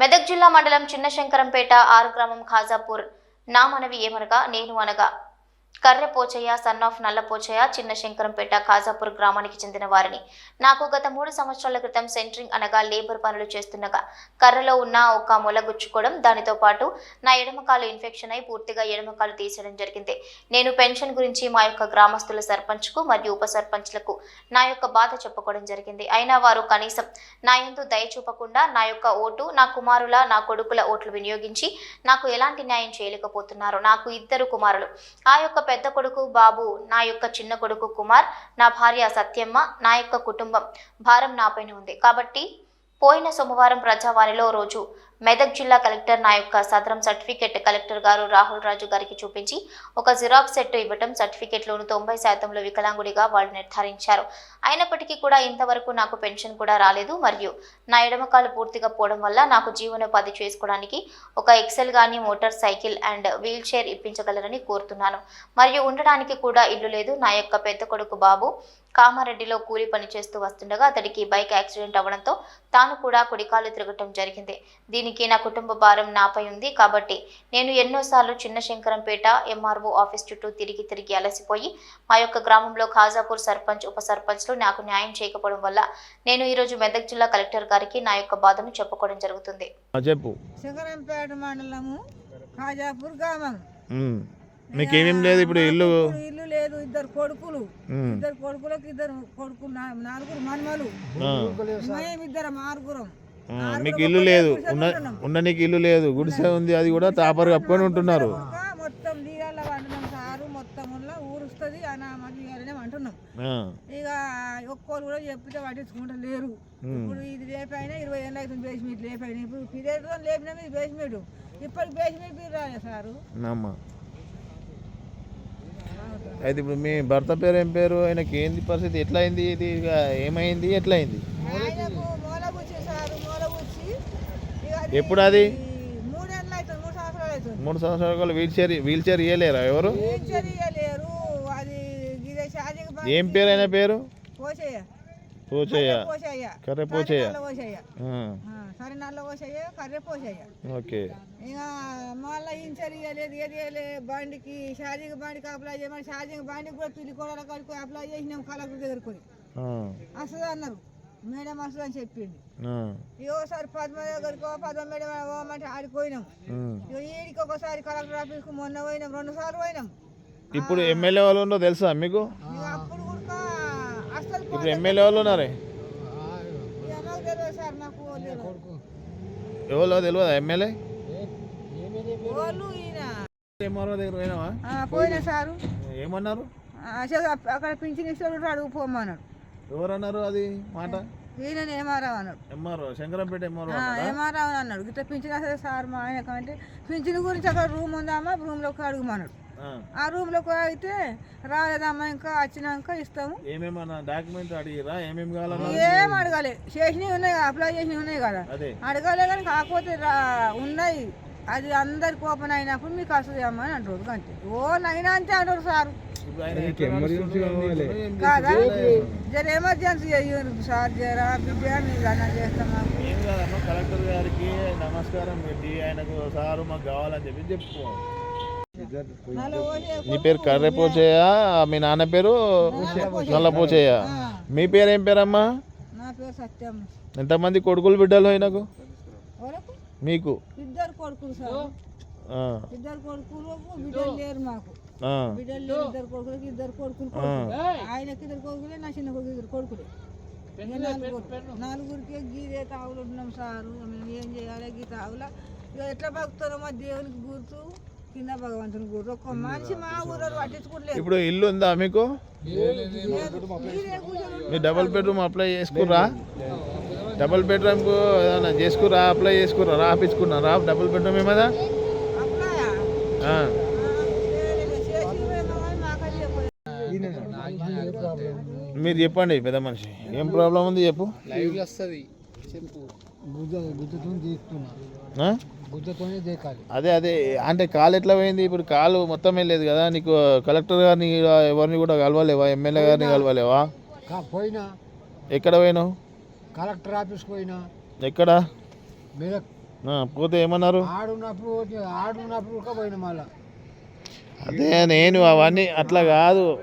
మెదక్ జిల్లా మండలం చిన్నశంకరంపేట ఆరు గ్రామం ఖాజాపూర్. నా మనవి ఏమనగా నేను అనగా. కర్రె పోచయ్య సన్ ఆఫ్ నల్ల పోచయ్య చిన్న శంకరంపేట ఖాజాపూర్ గ్రామానికి చెందిన వారిని. నాకు గత మూడు సంవత్సరాల క్రితం సెంట్రింగ్ అనగా లేబర్ పనులు చేస్తుండగా కర్రలో ఉన్న ఒక మొల గుచ్చుకోవడం దానితో పాటు నా ఎడమకాలు ఇన్ఫెక్షన్ అయి పూర్తిగా ఎడమకాలు తీసేయడం జరిగింది. నేను పెన్షన్ గురించి మా యొక్క గ్రామస్తుల సర్పంచ్కు మరియు ఉప సర్పంచ్లకు నా యొక్క బాధ చెప్పుకోవడం జరిగింది. అయినా వారు కనీసం నా ఎందు దయ చూపకుండా నా యొక్క ఓటు నా కుమారుల నా కొడుకుల ఓట్లు వినియోగించి నాకు ఎలాంటి న్యాయం చేయలేకపోతున్నారు. నాకు ఇద్దరు కుమారులు. ఆ యొక్క పెద్ద కొడుకు బాబు నా యొక్క చిన్న కొడుకు కుమార్ నా భార్య సత్యమ్మ నా యొక్క కుటుంబం భారం నాపైన ఉంది. కాబట్టి పోయిన సోమవారం ప్రజావాణిలో రోజు మెదక్ జిల్లా కలెక్టర్ నా యొక్క సదరం సర్టిఫికెట్ కలెక్టర్ గారు రాహుల్ రాజు గారికి చూపించి ఒక జిరాక్స్ సెట్ ఇవ్వటం సర్టిఫికెట్లోను తొంభై శాతంలో వికలాంగుడిగా వాళ్ళు నిర్ధారించారు. అయినప్పటికీ కూడా ఇంతవరకు నాకు పెన్షన్ కూడా రాలేదు. మరియు నా ఎడమకాలు పూర్తిగా పోవడం వల్ల నాకు జీవనోపాధి చేసుకోవడానికి ఒక ఎక్సెల్ కానీ motorcycle and wheelchair ఇప్పించగలరని కోరుతున్నాను. మరియు ఉండడానికి కూడా ఇల్లు లేదు. నా యొక్క పెద్ద కొడుకు బాబు కామారెడ్డిలో కూలి పని చేస్తూ వస్తుండగా అతడికి బైక్ యాక్సిడెంట్ అవ్వడంతో తాను కూడా కుడికాలు తిరగటం జరిగింది. దీని దీనికి నా కుటుంబ భారం నాపై ఉంది. కాబట్టి నేను ఎన్నోసార్లు చిన్న శంకరంపేట ఎంఆర్ఓ ఆఫీస్ చుట్టూ తిరిగి తిరిగి అలసిపోయి మా యొక్క గ్రామంలో ఖాజాపూర్ సర్పంచ్ ఉప సర్పంచ్లు నాకు న్యాయం చేయకపోవడం వల్ల నేను ఈరోజు మెదక్ జిల్లా కలెక్టర్ గారికి నా యొక్క బాధను చెప్పుకోవడం జరుగుతుంది. ఆ, చెప్పు. శంకరంపేట మండలము ఖాజాపూర్ గ్రామం. ఉమ్. మీకేమేం లేదు ఇప్పుడు ఇల్లు? ఇల్లు లేదు ఇద్దరు కొడుకులు. ఇద్దరు కొడుకులకు ఇద్దరు కొడుకులు నాలుగురు మన్మలు. మేము ఇద్దరం ఆరుగురం. మీకు ఇల్లు లేదు. ఉన్న ఉన్న నీకు ఇల్లు లేదు. గుడిసె ఉంది అది కూడా తాపరు కప్పుకొని ఉంటున్నారు. మొత్తం నీళ్ళ వండుదాం సారు మొత్తం ఊరుస్తుంది అని ఇవ్వాలనే అంటున్నాం. ఇక ఒక్కోళ్ళు కూడా చెప్తే పట్టించుకుంటా లేరు. ఇప్పుడు ఇది లేపైనా ఇరవై ఏళ్ళు అవుతుంది బేస్మెంట్ లేపైనా. ఇప్పుడు పీరియడ్ లేపినా ఇది బేస్మెంట్ ఇప్పటికి బేస్మెంట్ రాలే సారు. అయితే ఇప్పుడు మీ భర్త పేరు ఏం పేరు? ఆయనకి ఏంది పరిస్థితి? ఎట్లా అయింది ఇది ఏమైంది? ఎట్లా అయింది ఆయనకు మూలగుచ్చి సారు మూలగుచ్చి ఇక అది ఎప్పుడు అది? మూడు సంవత్సరాలు వీల్ చైర్ వీల్ చైర్ ఇయ్యలేరా ఎవరు? ఏం పేరు అయిన పేరు? పోచయ్య కర్రె పోచయ్య ఓకే. మళ్ళీ ఏది బండికి షాజీకి బండికి అప్లై చేయమని బండికి కూడా పిల్లి కూడా కడుకొని అప్లై చేసినాం కలెక్టర్ దగ్గరకు వస్తుంది అన్నారు. మేడం వస్తుంది అని చెప్పింది ఒకసారి పద్మ దగ్గరికి పద్మ మేడం పోమంటే ఆడికి పోయినాం. ఉమ్. ఇక ఈడికి ఒకసారి కలెక్టర్ ఆఫీస్కి మొన్న పోయినాం రెండు సార్లు పోయినాం. ఇప్పుడు ఎమ్మెల్యే వాళ్ళు ఉన్నో తెలుసా మీకు? అప్పుడు కూడా అసలు ఇప్పుడు ఎమ్మెల్యే వాళ్ళు ఉన్నారే? సార్ నాకు. ఎవరో తెలియదా. ఎమ్మెల్యే? వాళ్ళు పోయినా సారు. ఏమన్నారు? ఆ, అసలు అక్కడ పింఛన్ ఇస్తాడు అడుగు పోమన్నాడు ఎవరన్నారు అది మాట? ఈయన ఏమారావు అన్నాడు. ఎంఆర్ఓ శంకరంపేట ఎంఆర్ఓ అని అన్నాడు? ఇట్లా పింఛన్ వస్తుంది సార్ మా ఆయన అంటే పింఛన్ గురించి అక్కడ రూమ్ ఉందమ్మా రూమ్లోకి అడుగుమన్నాడు ఆ. రూమ్లోకి అయితే రాలేదమ్మా ఇంకా వచ్చినాక ఇస్తాము. ఏమేమన్నా డాక్యుమెంట్ అడిగిరా? ఏమేమి కావాలన్నా ఏం అడగాలి. చేసినవి ఉన్నాయి అప్లై చేసినవి ఉన్నాయి కదా. అదే. అడగాలి కానీ కాకపోతే రా- ఉన్నాయి. అది అందరికి ఓపెన్ అయినప్పుడు మీకు వస్తుంది అమ్మ అని అంటారు అంతే ఓ నైనా అంతే అంటారు సార్. కాదా? జర ఎమర్జెన్సీ అయ్యారు సార్ జర బిడ్డ మీరు అన్న చేస్తాం మాకు ఏం కాదమ్మా కలెక్టర్ గారికి నమస్కారం పెట్టి ఆయనకు సారు మాకు కావాలని చెప్పి నల్ల ఓడి నీ పేరు కర్రెపోచయ్య మీ నాన్న పేరు? నల్లపోచయ్య మీ పేరు ఏం పేరమ్మా? నా పేరు సత్యం. ఎంతమంది కొడుకులు బిడ్డలు ఆయనకు వరకు మీకు? ఇద్దరు కొడుకులు సార్. ఆ, ఇద్దరు కొడుకులు బిడ్డలు లేరు మాకు. బిడ్డలు ఇద్దరు కొడుకులకి ఇద్దరు కొడుకులు కొడుకులు. ఆయనకి ఇద్దరు కొడుకులే నా చిన్న కొడుకు ఇద్దరు కొడుకులే. ఇక నలుగురు నలుగురికి గీదే తాగులు సారు. మేము ఏం చేయాలి గీ తాగుల ఇక ఎట్లా బతుకుతున్నామో దేవునికి గుర్తు కింద భగవంతుని గుర్తు. ఒక్క మనిషి మా ఊరు ఇప్పుడు ఇల్లు ఉందా మీకు మీరే మీ డబుల్ బెడ్రూమ్ అప్లై చేసుకుర్రా? డబుల్ బెడ్రూమ్కు ఏదైనా చేసుకురా అప్లై చేసుకురా రాపించుకున్నారా డబుల్ బెడ్రూమ్ ఏమదా అప్లాయా ఆ. మీరు చెప్పండి పెద్ద మనిషి. ఏం ప్రాబ్లం ఉంది చెప్పు. లైవ్లో వస్తుంది. అదే అదే. అంటే కాలు ఎట్లా పోయింది? ఇప్పుడు కాలు మొత్తం వెళ్ళలేదు కదా. నీకు కలెక్టర్ గారిని ఎవరిని కూడా కలవలేవా? ఎమ్మెల్యే గారిని కలవలేవా? పోయినా. ఎక్కడ పోయినావు? కలెక్టర్ ఆఫీస్కి పోయినా. ఎక్కడ? పోతే ఏమన్నారు? ఆడున్నప్పుడు ఆడున్నప్పుడు పోయిన మళ్ళా. అదే నేను అవన్నీ అట్లా కాదు.